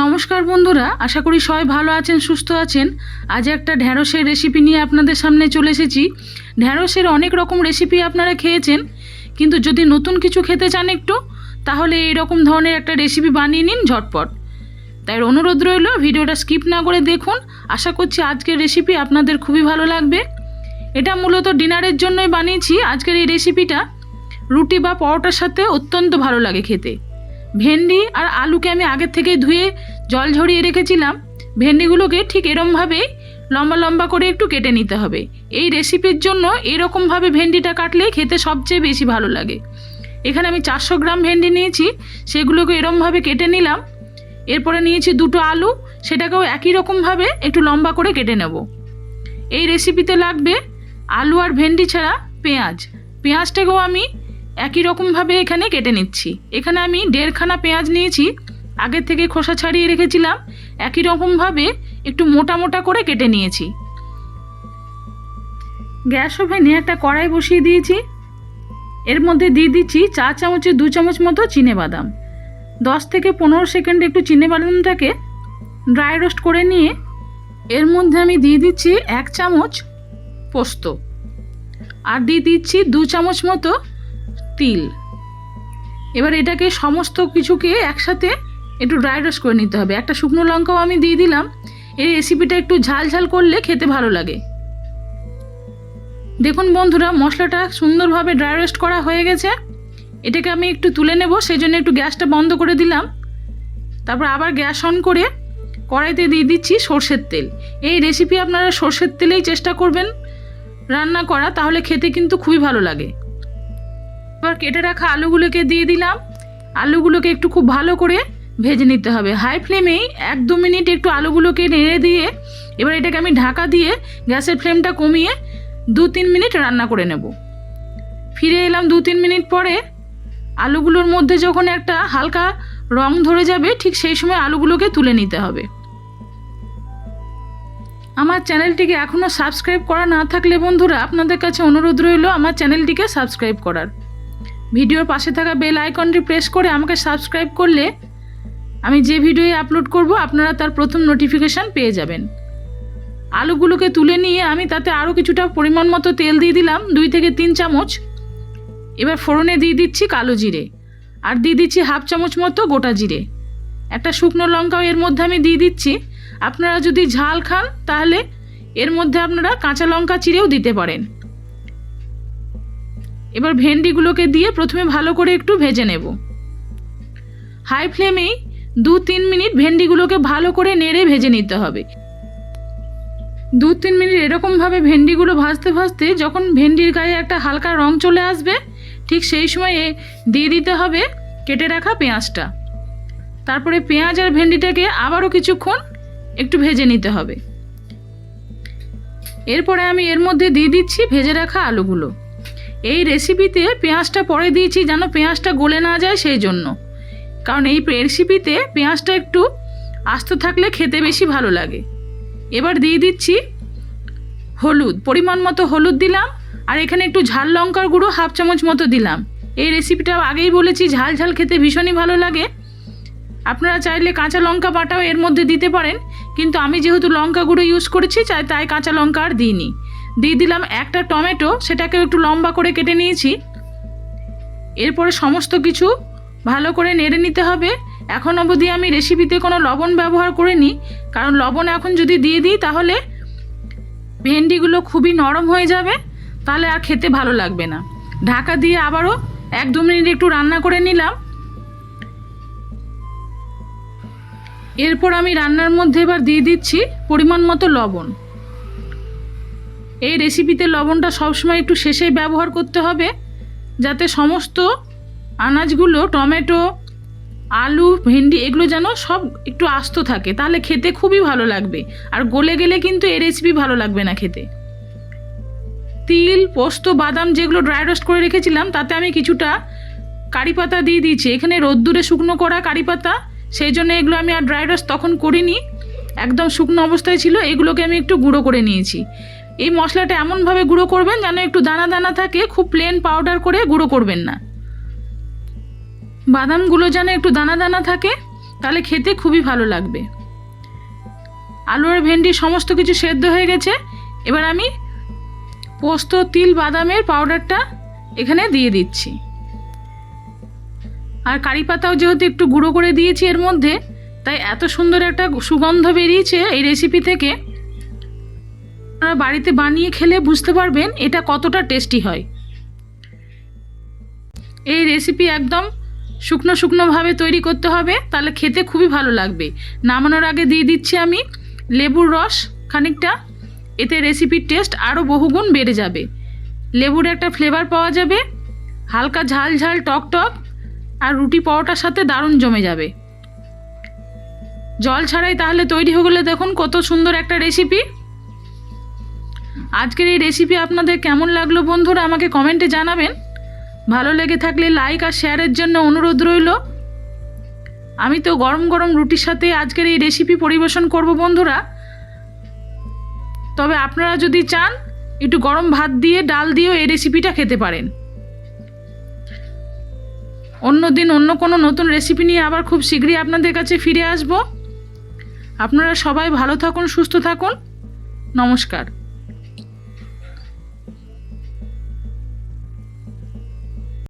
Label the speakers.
Speaker 1: নমস্কার বন্ধুরা, আশা করি সবাই ভালো আছেন, সুস্থ আছেন। আজ একটা ঢ্যাঁড়সের রেসিপি নিয়ে আপনাদের সামনে চলে এসেছি। ঢ্যাঁড়সের অনেক রকম রেসিপি আপনারা খেয়েছেন, কিন্তু যদি নতুন কিছু খেতে চান একটু, তাহলে এই রকম ধরনের একটা রেসিপি বানিয়ে নিন ঝটপট। তাই অনুরোধ রইল, ভিডিওটা স্কিপ না করে দেখুন। আশা করছি আজকের রেসিপি আপনাদের খুবই ভালো লাগবে। এটা মূলত ডিনারের জন্যই বানিয়েছি। আজকের এই রেসিপিটা রুটি বা পরোটার সাথে অত্যন্ত ভালো লাগে খেতে। ভেন্ডি আর আলুকে আমি আগের থেকেই ধুয়ে জল ঝরিয়ে রেখেছিলাম। ভেন্ডিগুলোকে ঠিক এরমভাবেই লম্বা লম্বা করে একটু কেটে নিতে হবে। এই রেসিপির জন্য এরকমভাবে ভেন্ডিটা কাটলে খেতে সবচেয়ে বেশি ভালো লাগে। এখানে আমি চারশো গ্রাম ভেন্ডি নিয়েছি, সেগুলোকে এরমভাবে কেটে নিলাম। এরপরে নিয়েছি দুটো আলু, সেটাকেও একই রকমভাবে একটু লম্বা করে কেটে নেব। এই রেসিপিতে লাগবে আলু আর ভেন্ডি ছাড়া পেঁয়াজ। পেঁয়াজটাকেও আমি একই রকমভাবে এখানে কেটে নিচ্ছি। এখানে আমি দেড়খানা পেঁয়াজ নিয়েছি আগের থেকে খোসা ছাড়িয়ে রেখেছিলাম। একই রকমভাবে একটু মোটা মোটা করে কেটে নিয়েছি। গ্যাস ওভেনে একটা কড়াই বসিয়ে দিয়েছি। এর মধ্যে দিয়ে দিচ্ছি চা চামচে দু চামচ মতো চিনে বাদাম। দশ থেকে পনেরো সেকেন্ড একটু চিনে বাদামটাকে ড্রাই রোস্ট করে নিয়ে এর মধ্যে আমি দিয়ে দিচ্ছি এক চামচ পোস্ত। আর দিয়ে দিচ্ছি দু চামচ মতো তিল। এবার এটাকে সমস্ত কিছুকে একসাথে একটু ড্রাই রোস্ট করে নিতে হবে। একটা শুকনো লঙ্কাও আমি দিয়ে দিলাম। এই রেসিপিটা একটু ঝাল ঝাল করলে খেতে ভালো লাগে। দেখুন বন্ধুরা, মশলাটা সুন্দরভাবে ড্রাই রোস্ট করা হয়ে গেছে। এটাকে আমি একটু তুলে নেব সেই জন্য একটু গ্যাসটা বন্ধ করে দিলাম। তারপর আবার গ্যাস অন করে কড়াইতে দিয়ে দিচ্ছি সর্ষের তেল। এই রেসিপি আপনারা সর্ষের তেলেই চেষ্টা করবেন রান্না করা, তাহলে খেতে কিন্তু খুবই ভালো লাগে। এবার কেটে রাখা আলুগুলোকে দিয়ে দিলাম। আলুগুলোকে একটু খুব ভালো করে ভেজে নিতে হবে। হাই ফ্লেমেই এক দু মিনিট একটু আলুগুলোকে নেড়ে দিয়ে এবার এটাকে আমি ঢাকা দিয়ে গ্যাসের ফ্লেমটা কমিয়ে দু তিন মিনিট রান্না করে নেব। ফিরে এলাম দু তিন মিনিট পরে। আলুগুলোর মধ্যে যখন একটা হালকা রং ধরে যাবে, ঠিক সেই সময় আলুগুলোকে তুলে নিতে হবে। আমার চ্যানেলটিকে এখনও সাবস্ক্রাইব করা না থাকলে বন্ধুরা, আপনাদের কাছে অনুরোধ রইল আমার চ্যানেলটিকে সাবস্ক্রাইব করার। ভিডিওর পাশে থাকা বেল আইকনটি প্রেস করে আমাকে সাবস্ক্রাইব করলে আমি যে ভিডিও আপলোড করব, আপনারা তার প্রথম নোটিফিকেশান পেয়ে যাবেন। আলুগুলোকে তুলে নিয়ে আমি তাতে আরও কিছুটা পরিমাণ মতো তেল দিয়ে দিলাম, দুই থেকে তিন চামচ। এবার ফোড়নে দিয়ে দিচ্ছি কালো জিরে আর দিয়ে দিচ্ছি হাফ চামচ মতো গোটা জিরে। একটা শুকনো লঙ্কাও এর মধ্যে আমি দিয়ে দিচ্ছি। আপনারা যদি ঝাল খান, তাহলে এর মধ্যে আপনারা কাঁচা লঙ্কা চিরেও দিতে পারেন। এবার ভেন্ডিগুলোকে দিয়ে প্রথমে ভালো করে একটু ভেজে নেব। হাই ফ্লেমেই দু তিন মিনিট ভেন্ডিগুলোকে ভালো করে নেড়ে ভেজে নিতে হবে। দু তিন মিনিট এরকমভাবে ভেন্ডিগুলো ভাজতে ভাজতে যখন ভেন্ডির গায়ে একটা হালকা রং চলে আসবে, ঠিক সেই সময়ে দিয়ে দিতে হবে কেটে রাখা পেঁয়াজটা। তারপরে পেঁয়াজ আর ভেন্ডিটাকে আবারও কিছুক্ষণ একটু ভেজে নিতে হবে। এরপরে আমি এর মধ্যে দিয়ে দিচ্ছি ভেজে রাখা আলুগুলো। এই রেসিপিতে পেঁয়াজটা পরে দিয়েছি যেন পেঁয়াজটা গলে না যায় সেই জন্য। কারণ এই রেসিপিতে পেঁয়াজটা একটু আস্ত থাকলে খেতে বেশি ভালো লাগে। এবার দিয়ে দিচ্ছি হলুদ, পরিমাণ মতো হলুদ দিলাম আর এখানে একটু ঝাল লঙ্কার গুঁড়ো হাফ চামচ মতো দিলাম। এই রেসিপিটা আগেই বলেছি, ঝাল ঝাল খেতে ভীষণই ভালো লাগে। আপনারা চাইলে কাঁচা লঙ্কা বাটাও এর মধ্যে দিতে পারেন, কিন্তু আমি যেহেতু লঙ্কা গুঁড়ো ইউজ করেছি, চাই তাই কাঁচা লঙ্কা আর দিইনি। দিয়ে দিলাম একটা টমেটো সেটাকে একটু লম্বা করে কেটে নিয়েছি। এরপরে সমস্ত কিছু ভালো করে নেড়ে নিতে হবে। এখন অবধি আমি রেসিপিতে কোনো লবণ ব্যবহার করিনি, কারণ লবণ এখন যদি দিয়ে দিই তাহলে ভেন্ডিগুলো খুবই নরম হয়ে যাবে, তাহলে আর খেতে ভালো লাগবে না। ঢাকা দিয়ে আবারও এক দু মিনিট একটু রান্না করে নিলাম। এরপর আমি রান্নার মধ্যে এবার দিয়ে দিচ্ছি পরিমাণ মতো লবণ। এই রেসিপিতে লবণটা সবসময় একটু শেষে ব্যবহার করতে হবে, যাতে সমস্ত আনাজগুলো, টমেটো, আলু, ভেন্ডি, এগুলো যেন সব একটু আস্ত থাকে। তাহলে খেতে খুবই ভালো লাগবে। আর গলে গেলে কিন্তু এই রেসিপি ভালো লাগবে না খেতে। তিল, পোস্ত, বাদাম যেগুলো ড্রাই রোস্ট করে রেখেছিলাম, তাতে আমি কিছুটা কারি পাতা দিয়ে দিয়েছি। এখানে রোদ্দুরে শুকনো করা কারি পাতা, সেই জন্য এগুলো আমি আর ড্রাই রোস্ট তখন করিনি। একদম শুকনো অবস্থায় ছিল, এগুলোকে আমি একটু গুঁড়ো করে নিয়েছি। এই মশলাটা এমনভাবে গুঁড়ো করবেন যেন একটু দানা দানা থাকে, খুব প্লেন পাউডার করে গুঁড়ো করবেন না। বাদামগুলো যেন একটু দানা দানা থাকে, তাহলে খেতে খুবই ভালো লাগবে। আলু আর ভেন্ডি সমস্ত কিছু সেদ্ধ হয়ে গেছে, এবার আমি পোস্ত, তিল, বাদামের পাউডারটা এখানে দিয়ে দিচ্ছি। আর কারি পাতাও যেহেতু একটু গুঁড়ো করে দিয়েছি এর মধ্যে, তাই এত সুন্দর একটা সুগন্ধ বেরিয়েছে এই রেসিপি থেকে। আপনারা বাড়িতে বানিয়ে খেলে বুঝতে পারবেন এটা কতটা টেস্টি হয়। এই রেসিপি একদম শুকনো শুকনোভাবে তৈরি করতে হবে, তাহলে খেতে খুবই ভালো লাগবে। নামানোর আগে দিয়ে দিচ্ছি আমি লেবুর রস খানিকটা, এতে রেসিপির টেস্ট আরও বহুগুণ বেড়ে যাবে। লেবুর একটা ফ্লেভার পাওয়া যাবে, হালকা ঝাল ঝাল টক টক, আর রুটি পরোটার সাথে দারুণ জমে যাবে। জল ছাড়াই তাহলে তৈরি হয়ে গেলে দেখুন কত সুন্দর একটা রেসিপি আজকের এই রেসিপি আপনাদের কেমন লাগল বন্ধুরা আমাকে কমেন্টে জানাবেন। ভালো লেগে থাকলে লাইক আর শেয়ারের জন্য অনুরোধ রইল। আমি তো গরম গরম রুটির সাথে আজকের এই রেসিপি পরিবেশন করব বন্ধুরা। তবে আপনারা যদি চান, একটু গরম ভাত দিয়ে, ডাল দিয়েও এই রেসিপিটা খেতে পারেন। অন্য দিন অন্য কোনো নতুন রেসিপি নিয়ে আবার খুব শীঘ্রই আপনাদের কাছে ফিরে আসব। আপনারা সবাই ভালো থাকুন, সুস্থ থাকুন। নমস্কার।